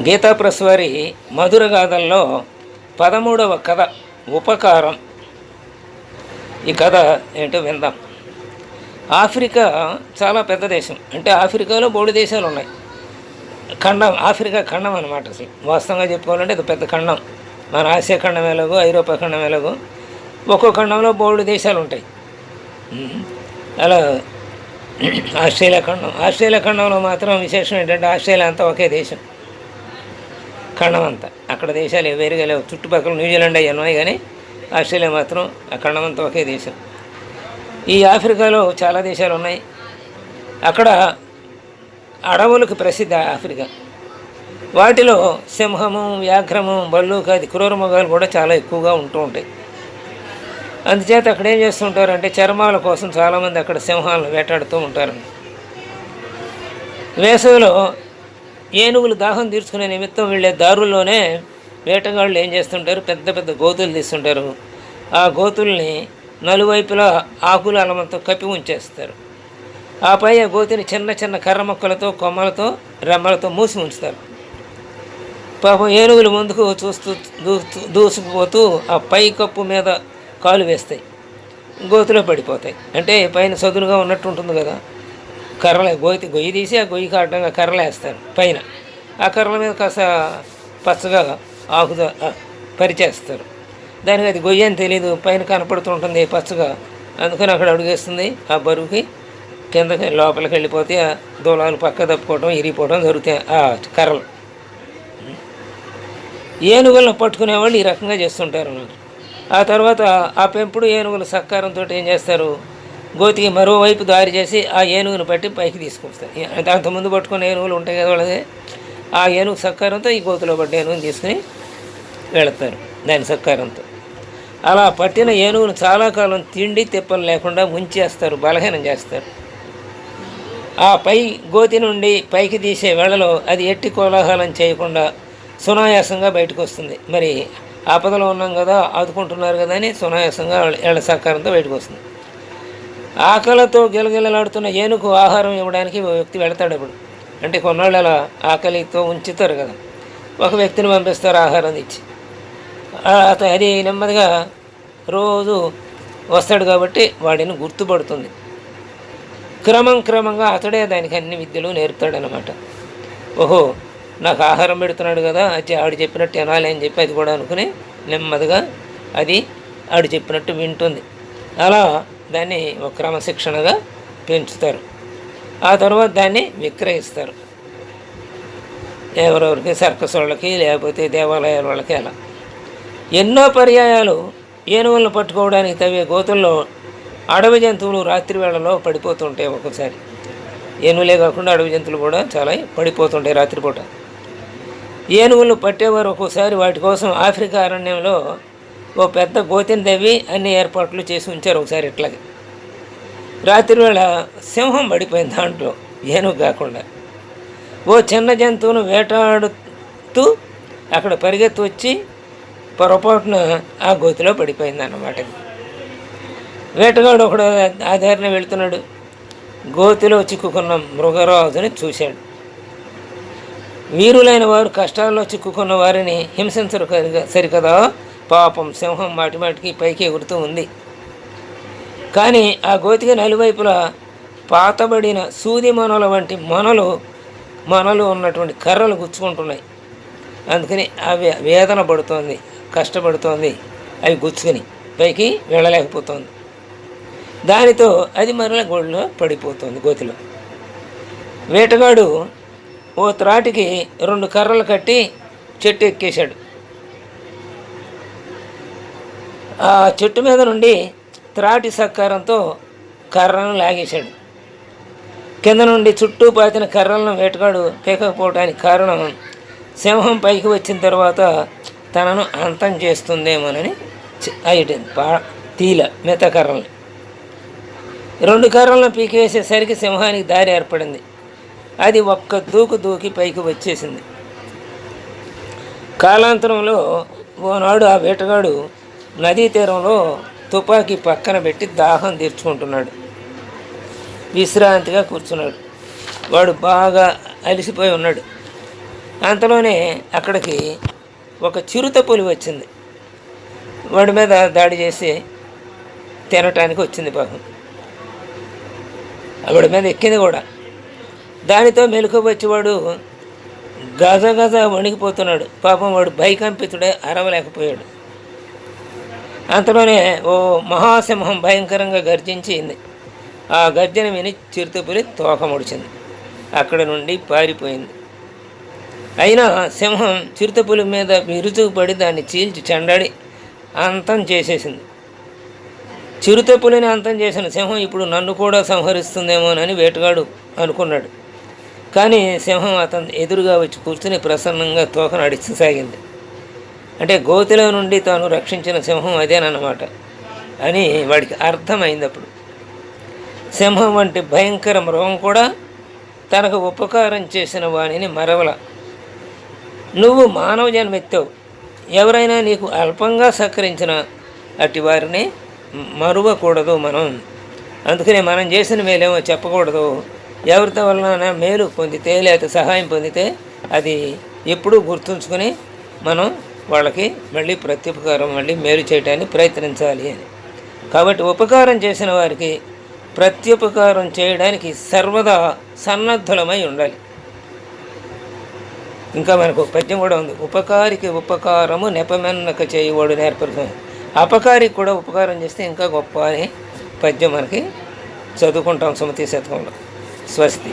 గీతా మధురగాథల్లో పదమూడవ కథ ఉపకారం. ఈ కథ ఏంటో విందాం. ఆఫ్రికా చాలా పెద్ద దేశం. అంటే ఆఫ్రికాలో బోడి దేశాలు ఉన్నాయి. ఖండం ఆఫ్రికా ఖండం అనమాట అసలు. వాస్తవంగా చెప్పుకోవాలంటే ఇది పెద్ద ఖండం. మన ఆసియా ఖండం ఎలాగో ఐరోపా ఖండం ఎలాగో ఒక్కో ఖండంలో బోల్డ్ దేశాలు ఉంటాయి. అలా ఆస్ట్రేలియా ఖండం. ఆస్ట్రేలియా ఖండంలో మాత్రం విశేషం ఏంటంటే ఆస్ట్రేలియా అంతా ఒకే దేశం. ఖండం అంతా అక్కడ దేశాలు వేరుగా లేవు. చుట్టుపక్కల న్యూజిలాండ్ అవి ఉన్నాయి కానీ ఆస్ట్రేలియా మాత్రం ఆ ఖండం అంతా ఒకే దేశం. ఈ ఆఫ్రికాలో చాలా దేశాలు ఉన్నాయి. అక్కడ అడవులకు ప్రసిద్ధ ఆఫ్రికా. వాటిలో సింహము వ్యాఘ్రము బల్లుకాది క్రూర మృగాలు కూడా చాలా ఎక్కువగా ఉంటూ ఉంటాయి. అందుచేత అక్కడ ఏం చేస్తుంటారంటే చర్మాల కోసం చాలామంది అక్కడ సింహాలను వేటాడుతూ ఉంటారు. వేసవిలో ఏనుగులు దాహం తీర్చుకునే నిమిత్తం వెళ్ళే దారుల్లోనే వేటగాళ్ళు ఏం చేస్తుంటారు? పెద్ద పెద్ద గోతులు తీస్తుంటారు. ఆ గోతుల్ని నలువైపులా ఆకుల అలమంతో కప్పి ఉంచేస్తారు. ఆపై ఆ గోతిని చిన్న చిన్న కర్ర మొక్కలతో కొమ్మలతో రెమ్మలతో మూసి ఉంచుతారు. పాపం ఏనుగులు ముందుకు చూస్తూ దూసుకుపోతూ ఆ పై కప్పు మీద కాలు వేస్తాయి. గోతిలో పడిపోతాయి. అంటే పైన సదునుగా ఉన్నట్టు ఉంటుంది కదా? కర్రలే గోతి గొయ్యి తీసి ఆ గొయ్యి కాటంగా కర్రలు వేస్తారు పైన. ఆ కర్రల మీద కాస్త పచ్చగా ఆకుతో పరిచేస్తారు. దానికి అది గొయ్యి అని తెలియదు పైన కనపడుతుంటుంది పచ్చగా. అందుకని అక్కడ అడుగేస్తుంది ఆ బరువుకి కిందకి లోపలికి వెళ్ళిపోతే ఆ దూలాలు పక్క తప్పుకోవడం ఇరిగిపోవడం జరుగుతాయి ఆ కర్రలు. ఏనుగులను పట్టుకునే వాళ్ళు ఈ రకంగా చేస్తుంటారు అన్నమాట. ఆ తర్వాత ఆ పెంపుడు ఏనుగులు సహకారంతో ఏం చేస్తారు? గోతికి మరోవైపు దారి చేసి ఆ ఏనుగును పట్టి పైకి తీసుకొస్తారు దాంతో ముందు పట్టుకున్న ఏనుగులు ఉంటాయి కదా వాళ్ళది. ఆ ఏనుగు సత్కారంతో ఈ గోతిలో పడ్డ ఏనుగును తీసుకుని వెళతారు. దాని సత్కారంతో అలా పట్టిన ఏనుగును చాలా కాలం తిండి తిప్పలు లేకుండా ముంచేస్తారు బలహీనం చేస్తారు. ఆ పై గోతి నుండి పైకి తీసే వేళలో అది ఎట్టి కోలాహలం చేయకుండా సునాయాసంగా బయటకు వస్తుంది మరి ఆపదలో ఉన్నాం కదా ఆదుకుంటున్నారు కదా అని సునాయాసంగా ఏళ్ళ సహకారంతో బయటకు వస్తుంది ఆకలితో గిలగిలలాడుతున్న ఏనుగు ఆహారం ఇవ్వడానికి వ్యక్తి వెళతాడు అప్పుడు అంటే కొన్నాళ్ళు అలా ఆకలితో ఉంచుతారు కదా. ఒక వ్యక్తిని పంపిస్తారు ఆహారం ఇచ్చి అది నెమ్మదిగా రోజు వస్తాడు కాబట్టి వాడిని గుర్తుపడుతుంది. క్రమం క్రమంగా అతడే దానికి అన్ని విద్యలు నేర్పుతాడనమాట ఓహో నాకు ఆహారం పెడుతున్నాడు కదా అది ఆడు చెప్పినట్టు వినాలి అని చెప్పి అది కూడా అనుకుని నెమ్మదిగా అది ఆడు చెప్పినట్టు వింటుంది. అలా దాన్ని క్రమశిక్షణగా పెంచుతారు. ఆ తర్వాత దాన్ని విక్రయిస్తారు. ఎవరెవరికి? సర్కస్ వాళ్ళకి లేకపోతే దేవాలయాల వాళ్ళకి అలా. ఎన్నో పర్యాయాలు ఏనుగులను పట్టుకోవడానికి తవ్వే గోతుల్లో అడవి జంతువులు రాత్రి వేళలో పడిపోతుంటాయి ఒక్కొక్కసారి. ఏనుగులే కాకుండా అడవి జంతువులు కూడా చాలా పడిపోతుంటాయి రాత్రిపూట. ఏనుగులు పట్టేవారు ఒక్కోసారి వాటి కోసం ఆఫ్రికా అరణ్యంలో ఓ పెద్ద గోతిని తవ్వి అన్ని ఏర్పాట్లు చేసి ఉంచారు ఒకసారి ఇట్లాగే. రాత్రివేళ సింహం పడిపోయింది దాంట్లో ఏనుగు కాకుండా. ఓ చిన్న జంతువును వేటాడుతూ అక్కడ పరిగెత్తి వచ్చి పొరపాటున ఆ గోతిలో పడిపోయింది అన్నమాట వేటగాడు ఒకడు ఆ దారిన వెళుతున్నాడు. గోతిలో చిక్కుకున్న మృగరాజుని చూశాడు. వీరులైన వారు కష్టాల్లో చిక్కుకున్న వారిని హింసించరు కరిగా- సరికదా? పాపం సింహం మాటి మాటికి పైకి ఎగురుతూ ఉంది. కానీ ఆ గోతికి నలువైపులా పాతబడిన సూది మొనల వంటి మొనలు మొనలు ఉన్నటువంటి కర్రలు గుచ్చుకుంటున్నాయి. అందుకని అవి వేదన పడుతోంది కష్టపడుతోంది అవి గుచ్చుకుని పైకి వెళ్ళలేకపోతుంది. దానితో అది మరల గోడిలో పడిపోతుంది గోతిలో. వేటగాడు ఓ త్రాటికి రెండు కర్రలు కట్టి చెట్టు ఎక్కేశాడు. ఆ చెట్టు మీద నుండి త్రాటి సహకారంతో కర్రను లాగేశాడు. కింద నుండి చుట్టూ పాతిన కర్రలను వేటగాడు పీకకపోవడానికి కారణం సింహం పైకి వచ్చిన తర్వాత తనను అంతం చేస్తుందేమోనని అయ్యింది పా తీల మిగతా కర్రల్ని. రెండు కర్రలను పీకివేసేసరికి సింహానికి దారి ఏర్పడింది. అది ఒక్క దూకు దూకి పైకి వచ్చేసింది. కాలాంతరంలో ఓనాడు ఆ వేటగాడు నదీ తీరంలో తుపాకీ పక్కన పెట్టి దాహం తీర్చుకుంటున్నాడు. విశ్రాంతిగా కూర్చున్నాడు. వాడు బాగా అలిసిపోయి ఉన్నాడు. అంతలోనే అక్కడికి ఒక చిరుత పులి వచ్చింది. వాడి మీద దాడి చేసి తినటానికి వచ్చింది పాపం. వాడి మీద ఎక్కింది కూడా. దానితో మెలకు వచ్చేవాడు గజ గజ వణికిపోతున్నాడు. పాపం వాడు భయకంపితుడే అరవలేకపోయాడు. అంతలోనే ఓ మహాసింహం భయంకరంగా గర్జించింది. ఆ గర్జన విని చిరుతపులి తోక ముడిచింది. అక్కడ నుండి పారిపోయింది. అయినా సింహం చిరుతపులి మీద విరుచుకుపడి దాన్ని చీల్చి చెండాడి అంతం చేసేసింది. చిరుతపులిని అంతం చేసిన సింహం ఇప్పుడు నన్ను కూడా సంహరిస్తుందేమోనని వేటగాడు అనుకున్నాడు. కానీ సింహం అతను ఎదురుగా వచ్చి కూర్చుని ప్రసన్నంగా తోకను అడిచసాగింది అంటే గోతిలో నుండి తాను రక్షించిన సింహం అదేనన్నమాట. అని వాడికి అర్థమైంది అప్పుడు. సింహం వంటి భయంకర మృగం కూడా తనకు ఉపకారం చేసిన వాణిని మరవల. నువ్వు మానవ జన్మెత్తావు. ఎవరైనా నీకు అల్పంగా సహకరించిన అట్టి వారిని మరువకూడదు మనం. అందుకనే మనం చేసిన మేలేమో చెప్పకూడదు. ఎవరితో వలన మేలు పొందితే లేకపోతే సహాయం పొందితే అది ఎప్పుడూ గుర్తుంచుకొని మనం వాళ్ళకి మళ్ళీ ప్రత్యుపకారం మళ్ళీ మేలు చేయడానికి ప్రయత్నించాలి అని. కాబట్టి ఉపకారం చేసిన వారికి ప్రత్యుపకారం చేయడానికి సర్వదా సన్నద్ధులమై ఉండాలి. ఇంకా మనకు ఒక పద్యం కూడా ఉంది. ఉపకారికి ఉపకారము నెపమెన్నక చేయవాడు నేర్పరుతుంది అపకారికి కూడా ఉపకారం చేస్తే ఇంకా గొప్ప అని పద్యం మనకి చదువుకుంటాం సుమతి శతకంలో. స్వస్తి.